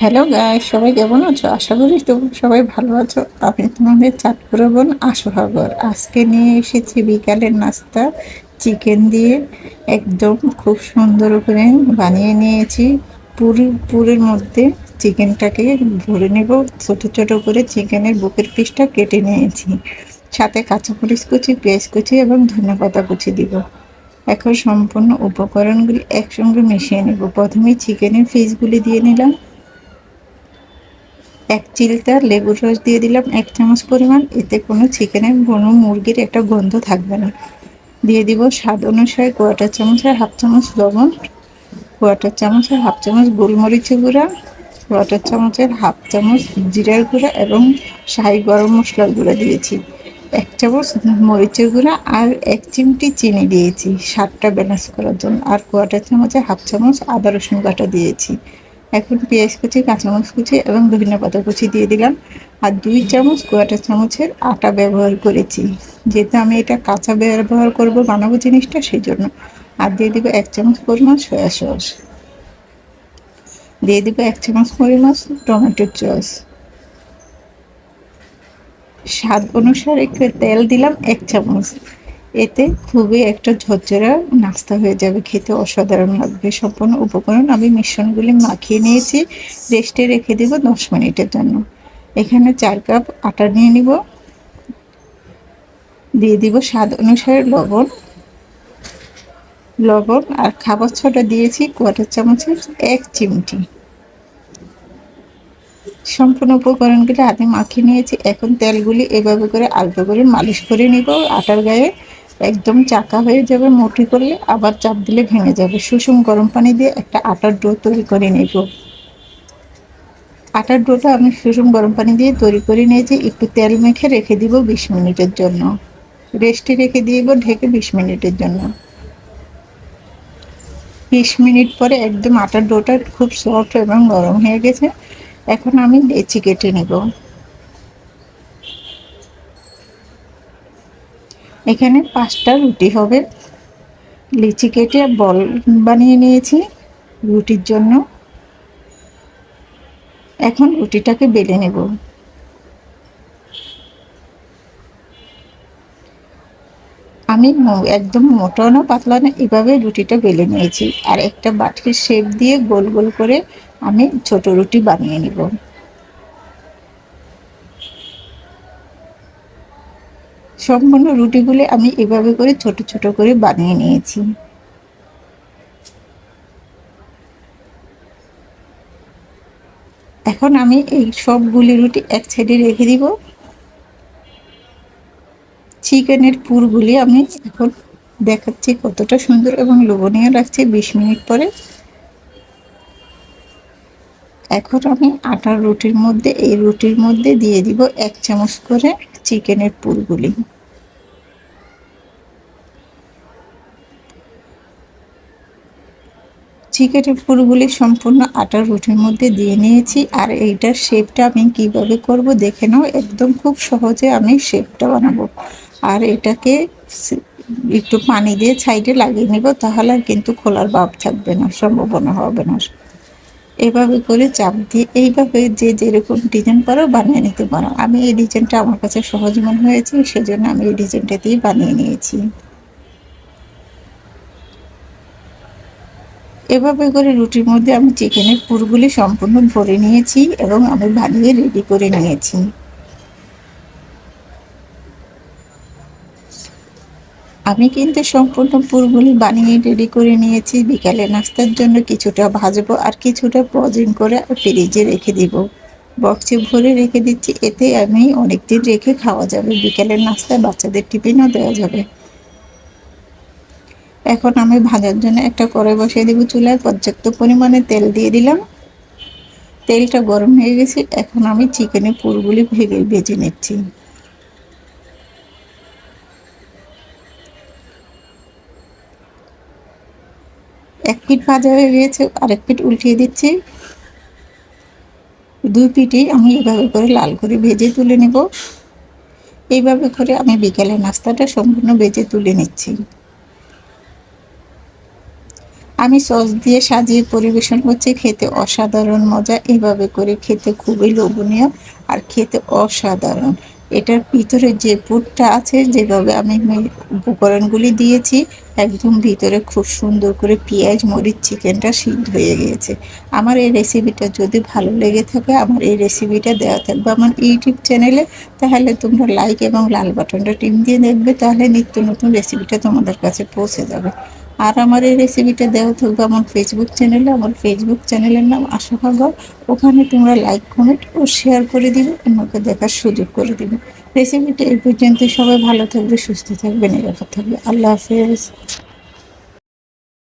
Hello গায়ে সবাই কেমন আছো? আশা করি তোমরা সবাই ভালো আছো। আমি তোমাদের চাঁদপুর বোন আশুহাগর আজকে নিয়ে এসেছি বিকালের নাস্তা, চিকেন দিয়ে একদম খুব সুন্দর করে বানিয়ে নিয়েছি। পুরি, পুরের মধ্যে চিকেনটাকে ভরে নেব। ছোট ছোট করে চিকেনের বুকের পিসটা কেটে নিয়েছি। সাথে কাঁচামরিচ কুচি, পেঁয়াজ কুচি এবং ধনে পাতা কুচি দিব। এখন সম্পূর্ণ উপকরণগুলি একসঙ্গে মিশিয়ে নেব। প্রথমে চিকেনের ফিসগুলি দিয়ে নিলাম। এক চিলটা লেবুর রস দিয়ে দিলাম, এক চামচ পরিমাণ। এতে কোনো চিকেনের কোনো মুরগির একটা গন্ধ থাকবে না। দিয়ে দিব স্বাদ অনুসারে কোয়াটার চামচের হাফ চামচ লবণ কোয়াটার চামচের হাফ চামচ গোলমরিচের গুঁড়া কোয়াটার চামচের হাফ চামচ জিরার গুঁড়া এবং শাহি গরম মশলার গুঁড়া দিয়েছি। এক চামচ মরিচের গুঁড়া আর এক চিমটি চিনি দিয়েছি। স্বাদটা ব্যালেন্স করার জন্য। আর কোয়াটার চামচের হাফ চামচ আদা রসুন বাটা দিয়েছি। এখন পেঁয়াজ কুচি, কাঁচামরিচ কুচি এবং বিভিন্ন পাতা কুচি দিয়ে দিলাম। আর দুই চামচ কোয়াটার চামচের আটা ব্যবহার করেছি। যেহেতু আমি এটা কাঁচা ব্যবহার করব, বানাবো জিনিসটা, সেই জন্য। আর দিয়ে দিব এক চামচ পরিমাণ সয়া সস। দিয়ে দিব এক চামচ পরিমাণ টমেটোর সস। স্বাদ অনুসারে একটু তেল দিলাম, এক চামচ। এতে খুবই একটা ঝরঝরা নাস্তা হয়ে যাবে, খেতে অসাধারণ লাগবে। সম্পূর্ণ উপকরণ আমি মিশ্রণগুলি মাখিয়ে নিয়েছি, রেস্টে রেখে দেব দশ মিনিটের জন্য। এখানে চার কাপ আটা নিয়ে নিব। দিয়ে দিব স্বাদ অনুসারে লবণ। লবণ আর খাবার ছটা দিয়েছি, কোয়াটার চামচের এক চিমটি। সম্পূর্ণ উপকরণগুলি হাতে মাখিয়ে নিয়েছি, এখন তেলগুলি এভাবে করে আলতো করে মালিশ করে নিব আটার গায়ে। একদম চাকা হয়ে যাবে, মুঠি করলে আবার চাপ দিলে ভেঙে যাবে। সুষুম গরম পানি দিয়ে একটা আটার ডো তৈরি করে নেব। আটার ডোটা আমি সুষুম গরম পানি দিয়ে তৈরি করে নিয়েছি। একটু তেল মেখে রেখে দিব বিশ মিনিটের জন্য। রেস্টে রেখে দিব ঢেকে বিশ মিনিটের জন্য। বিশ মিনিট পরে একদম আটার ডোটা খুব সফট এবং গরম হয়ে গেছে। এখন আমি লেচি কেটে নেব। এখানে পাঁচটা রুটি হবে। লিচি কেটে বল বানিয়ে নিয়েছি রুটির জন্য। এখন রুটিটাকে বেলে নেব। আমি একদম মোটা না পাতলা না, এভাবে রুটিটা বেলে নিয়েছি। আর একটা বাটির শেপ দিয়ে গোল গোল করে আমি ছোট রুটি বানিয়ে নিব। সম্পূর্ণ রুটিগুলি আমি এভাবে করে ছোট ছোট করে বানিয়ে নিয়েছি। এখন আমি এই সবগুলি রুটি এক সাইডে রেখে দিব। চিকেনের পুরগুলি আমি এখন দেখাচ্ছি কতটা সুন্দর এবং লোভনীয় লাগছে বিশ মিনিট পরে। এখন আমি আটার রুটির মধ্যে, এই রুটির মধ্যে দিয়ে দিব এক চামচ করে চিকেনের পুরগুলি। চিকেনের পুরগুলি সম্পূর্ণ আটার রুটির মধ্যে দিয়ে নিয়েছি, আর এইটার শেপটা আমি কীভাবে করব দেখে নাও। একদম খুব সহজে আমি শেপটা বানাবো। আর এটাকে একটু পানি দিয়ে সাইডে লাগিয়ে নেব, তাহলে কিন্তু খোলার ভাব থাকবে না, সম্ভাবনা হবে না। এভাবে করে চাপ দিয়ে এইভাবে যে যেরকম ডিজাইন পারো বানিয়ে নিতে পারো। আমি এই ডিজাইনটা আমার কাছে সহজ মনে হয়েছে, সেজন্য আমি এই ডিজাইনটা দিয়ে বানিয়ে নিয়েছি। এভাবে করে রুটির মধ্যে আমি চিকেনের পুরগুলি সম্পূর্ণ ভরে নিয়েছি এবং আমি বানিয়ে রেডি করে নিয়েছি। আমি কিন্তু সম্পূর্ণ পুরগুলি বানিয়ে রেডি করে নিয়েছি। বিকালে নাস্তার জন্য কিছুটা ভাজবো আর কিছুটা প্রজিং করে ফ্রিজে রেখে দিব। বক্সে ভরে রেখে দিচ্ছি, এতে আমি অনেক দিন রেখে খাওয়া যাবে। বিকেলের নাস্তায় বাচ্চাদের টিফিনও দেওয়া যাবে। এখন আমি ভাজার জন্য একটা করে বসিয়ে দেবো চুলায়। পর্যাপ্ত পরিমাণে তেল দিয়ে দিলাম। তেলটা গরম হয়ে গেছে। এখন আমি চিকেনের পুরগুলি ভেঙে ভেজে নিচ্ছি। এক পিঠ ভাজা হয়ে গিয়েছে, আরেক পিঠ উল্টিয়ে দিচ্ছি। দুই পিঠই আমি এভাবে করে লাল করে ভেজে তুলে নেব। এইভাবে করে আমি বিকেলে নাস্তাটা সম্পূর্ণ ভেজে তুলে নিচ্ছি। আমি সস দিয়ে সাজিয়ে পরিবেশন করছি, খেতে অসাধারণ মজা। এভাবে করে খেতে খুবই লোভনীয় আর খেতে অসাধারণ। এটার ভিতরে যে পুরটা আছে, যেভাবে আমি উপকরণগুলি দিয়েছি, একদম ভিতরে খুব সুন্দর করে পেঁয়াজ, মরিচ, চিকেনটা সিদ্ধ হয়ে গিয়েছে। আমার এই রেসিপিটা যদি ভালো লেগে থাকে, আমার এই রেসিপিটা দেওয়া থাকবে আমার ইউটিউব চ্যানেলে। তাহলে তোমরা লাইক এবং লাল বাটনটা টিম দিয়ে দেখবে, তাহলে নিত্য নতুন রেসিপিটা তোমাদের কাছে পৌঁছে যাবে। আর আমার এই রেসিপিটা দেওয়া থাকবে আমার ফেসবুক চ্যানেলে আমার ফেসবুক চ্যানেলের নাম আশা খাবার ওখানে তোমরা লাইক কমেন্ট ও শেয়ার করে দিবে। তোমাকে দেখার সুযোগ করে দিবে। রেসিপিটা এই পর্যন্ত সবাই ভালো থাকবে, সুস্থ থাকবে, নিরাপদ থাকবে। আল্লাহ হাফেজ।